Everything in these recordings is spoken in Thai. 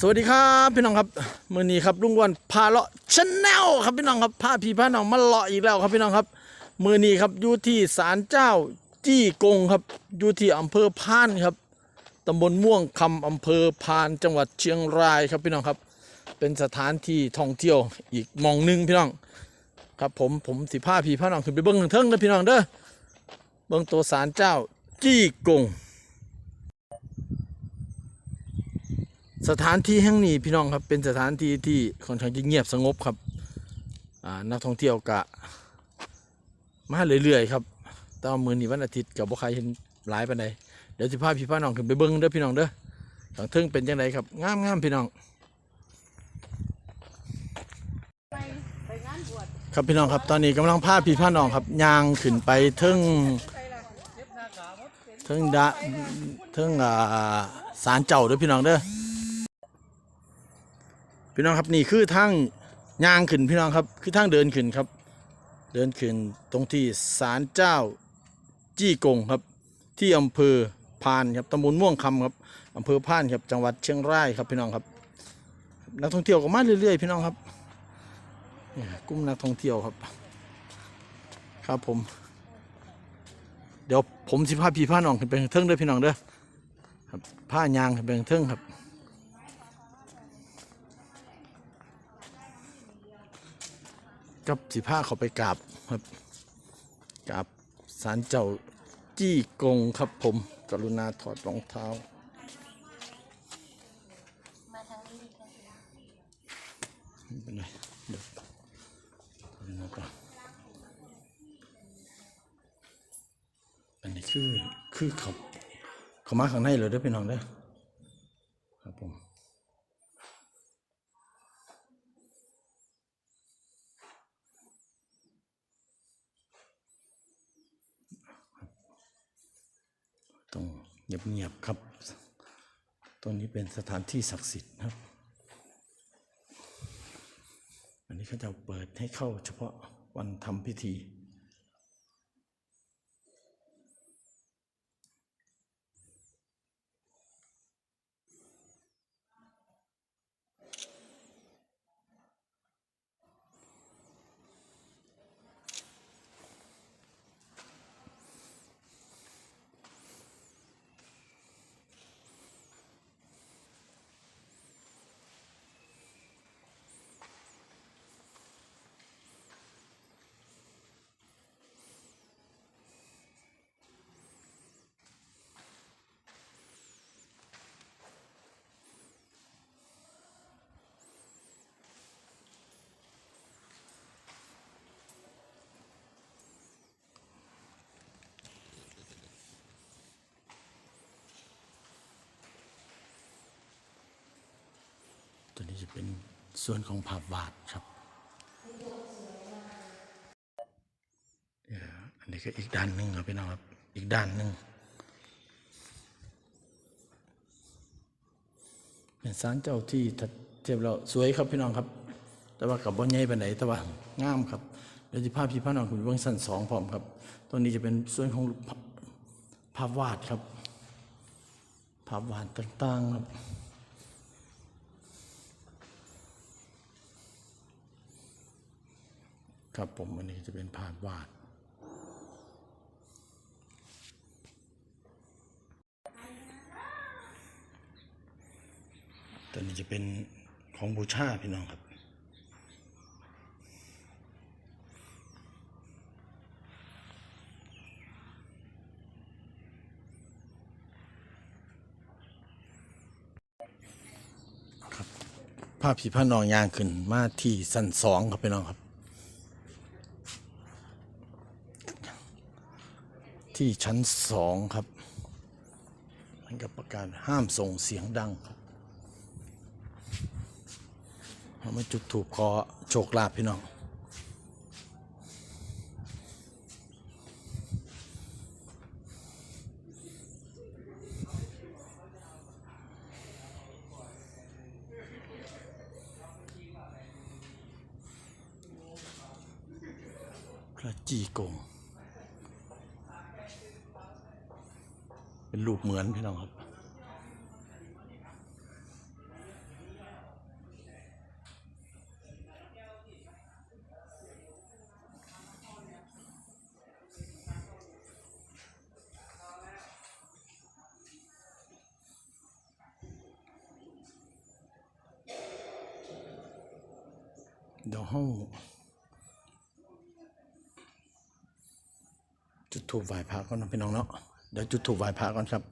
สวัสดีครับพี่น้องครับมือนี้ครับลุงวันพาเลาะชาแนลครับพี่น้องครับพาพี่พาน้องมาเลาะอีกแล้วครับพี่น้องครับมือนี้ครับอยู่ที่ศาลเจ้าจี้กงครับอยู่ที่อำเภอพานครับตำบลม่วงคำอำเภอพานจังหวัดเชียงรายครับพี่น้องครับ เป็นสถานที่ท่องเที่ยวอีกมองหนึ่งพี่น้องครับผมผมสิพาพี่พาน้องขึ้นไปเบิ้งเทิงๆนะพี่น้องเด้อเบิ้งตัวศาลเจ้าจี้กง สถานที่แห่งนี้พี่น้องครับเป็นสถานที่ที่ค่อนข้างจะเงียบสงบครับนักท่องเที่ยวกะ มาเรื่อยๆครับตว่ามือนี้วันอาทิตย์กับบ่ใครเห็นหลายปานใดเดี๋ยวสิพาพี่พาน้องขึ้นไปเบิ้งเด้อพี่น้องเด้อทางเทิงเป็นจังไดครับงามงามพี่น้องครับพี่น้องครับตอนนี้กำลังพาพี่พาน้องครับยางขึ้นไปเทิงเทิงดะเทิงอ่าศาลเจ้าเด้อพี่น้องเด้อ พี่น้องครับนี่คือทางย่างขึ้นพี่น้องครับคือทางเดินขึ้นครับ เดินขึ้นตรงที่ศาลเจ้าจี้กงครับ ที่อำเภอพานครับตำบลม่วงคำครับอำเภอพานครับจังหวัดเชียงรายครับพี่น้องครับนักท่องเที่ยวก็มาเรื่อยๆ พี่น้องครับเนี่ยกลุ่มนักท่องเที่ยวครับ ครับผม เดี๋ยวผมสิพาพี่พาน้องขึ้นไปเทิงเด้อพี่น้องเด้อครับผ้ายางขึ้นไปเทิงครับ กับสิผ้าเขาไปกราบครับกราบสารเจ้าจี้กงครับผม กรุณาถอดรองเท้ามาทางนี้ดีกันไม่เป็นไรเดี๋ยวถอดรองเท้าก่อนอันนี้คือคือเขาเขามาข้างในเลยด้อพี่น้องเด้อครับผม ต้องเงียบๆครับ ตรงนี้เป็นสถานที่ศักดิ์สิทธิ์นะครับ อันนี้เขาจะเปิดให้เข้าเฉพาะวันทำพิธี ตัวนี้จะเป็นส่วนของภาพวาดครับเอ่ออันนี้ก็อีกด้านหนึ่งครับพี่น้องครับ อีกด้านหนึ่งเป็นศาลเจ้าที่ทัดเทียบแล้วสวยครับพี่น้องครับ แต่ว่ากับบ่ใหญ่ปไหนแต่ว่างามครับเดี๋ยวจะพาพี่พาน้องคุณเบื้องสั้นสองพร้อมครับตัวนี้จะเป็นส่วนของภาพภาพวาดครับ ภาพวาดต่างๆครับ ครับผมอันนี้จะเป็นภาพวาดตัวนี้จะเป็นของบูชาพี่น้องครับครับภาพผีพระนองยางขึ้นมาที่สั้นสองครับพี่น้องครับ ที่ชั้นสองครับ มันกับประกาศห้ามส่งเสียงดังครับเรามาจุดถูกขอโชคลาภพี่น้องพระจีกง เป็นรูปเหมือนพี่น้องครับ เดี๋ยวห้องจุดถูกไหว้พระก็นอนไปน้องเนาะ เดี๋ยวจุดถูกไหว้พระก่อนครับ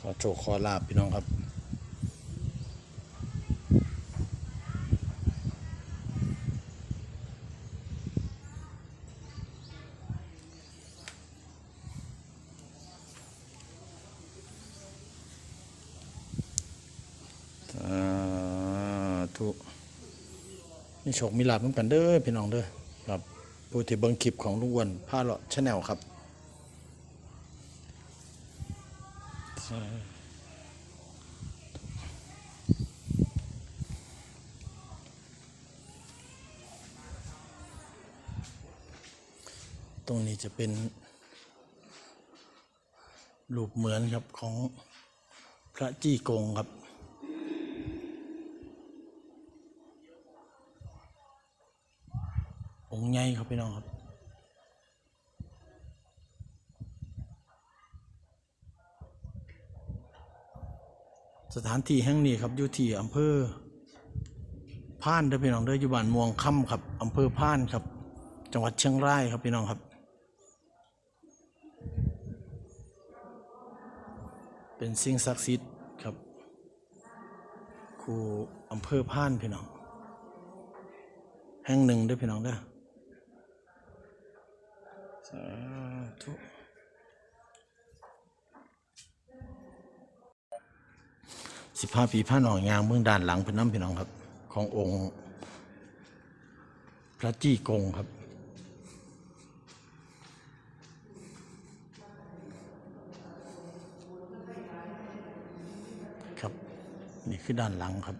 ขอโชคขอลาบพี่น้องครับ ธุมีโชคมีลาบเหมือนกันเด้อพี่น้องเด้อครับผู้ที่เบิ่งคลิปของลุงอ้วนผ้าเลาะชาแนลครับตรงนี้จะเป็นรูปเหมือนครับของพระจี้กงครับ องค์ใหญ่ครับพี่น้องครับสถานที่แห่งนี้ครับอยู่ที่อำเภอพานเด้อพี่น้องเด้ออยู่บ้านม่วงค่ำครับอำเภอพานครับ จังหวัดเชียงรายครับพี่น้องครับ เป็นสิ่งศักดิ์สิทธิ์ครับครูอำเภอพานพี่น้อง แห่งหนึ่งเด้วยพี่น้องเด้อ สาธุสิบห้าปีผ้าหนองยางเมืองด้านหลังเป็นน้ำพี่น้องครับ ขององค์ พระจี้กงครับครับ นี่คือด้านหลังครับ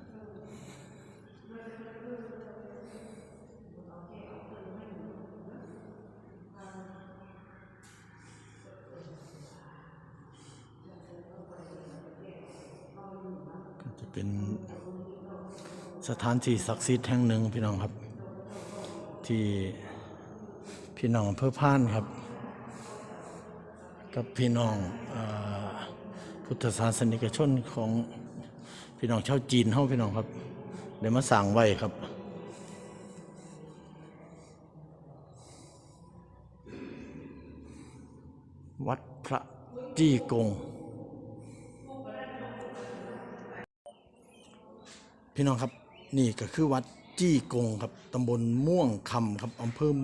เป็นสถานที่ศักดิ์สิทธิ์แห่งหนึ่งพี่น้องครับ ที่พี่น้องเพื่อพานครับ กับพี่น้องอพุทธศาสนิกชนของพี่น้องชาวจีนเฮาพี่น้องครับเดี๋ยวมาสั่งไว้ครับวัดพระจี้กง พี่น้องครับนี่ก็คือวัดจี้กงครับตำบลม่วงคำครับอำเภอ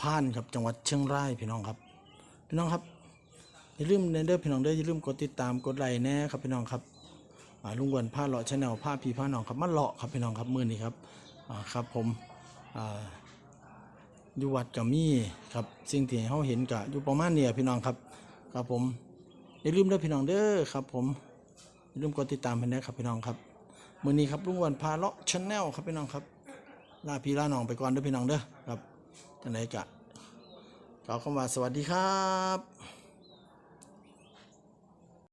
พานครับจังหวัดเชียงรายพี่น้องครับ พี่น้องครับอย่าลืมเด้อพี่น้องเด้ออย่าลืมกดติดตามกดไลค์แน่ครับพี่น้องครับลุงวันผ้าเลาะชาแนลผ้าพีผ้าน้องครับมาเลาะครับพี่น้องครับมือนี้ครับครับผมอยู่วัดกับมีครับสิ่งที่เขาเห็นกะอยู่ประมาณเนี่ยพี่น้องครับครับผมอย่าลืมเด้อพี่น้องเด้อครับ ผมอย่าลืมกดติดตามให้นะครับพี่น้องครับ มือนี้ครับลุงวันพาเลาะชาแนลครับพี่น้องครับลาพี่ลาน้องไปก่อนเด้อพี่น้องเด้อครับจังไหนกะกล่าวคำว่าสวัสดีครับ